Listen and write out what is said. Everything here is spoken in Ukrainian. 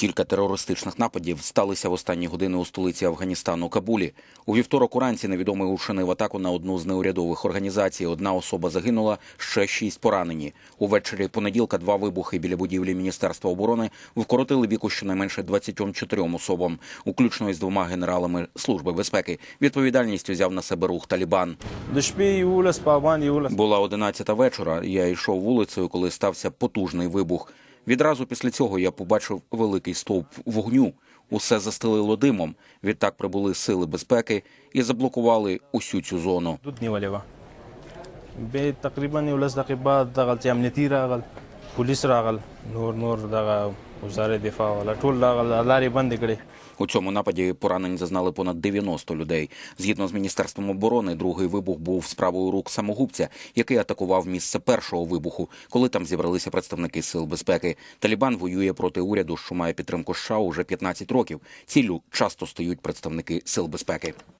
Кілька терористичних нападів сталися в останні години у столиці Афганістану Кабулі. У вівторок уранці невідомий ушинив атаку на одну з неурядових організацій. Одна особа загинула, ще шість поранені. Увечері понеділка два вибухи біля будівлі міністерства оборони вкоротили віку щонайменше 24 особам, включно із двома генералами служби безпеки. Відповідальність взяв на себе рух Талібан. була 11 вечора. Я йшов вулицею, коли стався потужний вибух. Відразу після цього я побачив великий стовп вогню. Усе застелило димом. Відтак прибули сили безпеки і заблокували усю цю зону. دود نیولې وه بیا تقریبا یولس دقیقې بعد دغه چې امنیتي راغل پولیس راغل نور نور دغه وزارت دفاع والا ټول راغل لارې بندې کړې У цьому нападі поранень зазнали понад 90 людей. Згідно з міністерством оборони, другий вибух був справою рук самогубця, який атакував місце першого вибуху, коли там зібралися представники сил безпеки. Талібан воює проти уряду, що має підтримку США уже 15 років. Ціллю часто стають представники сил безпеки.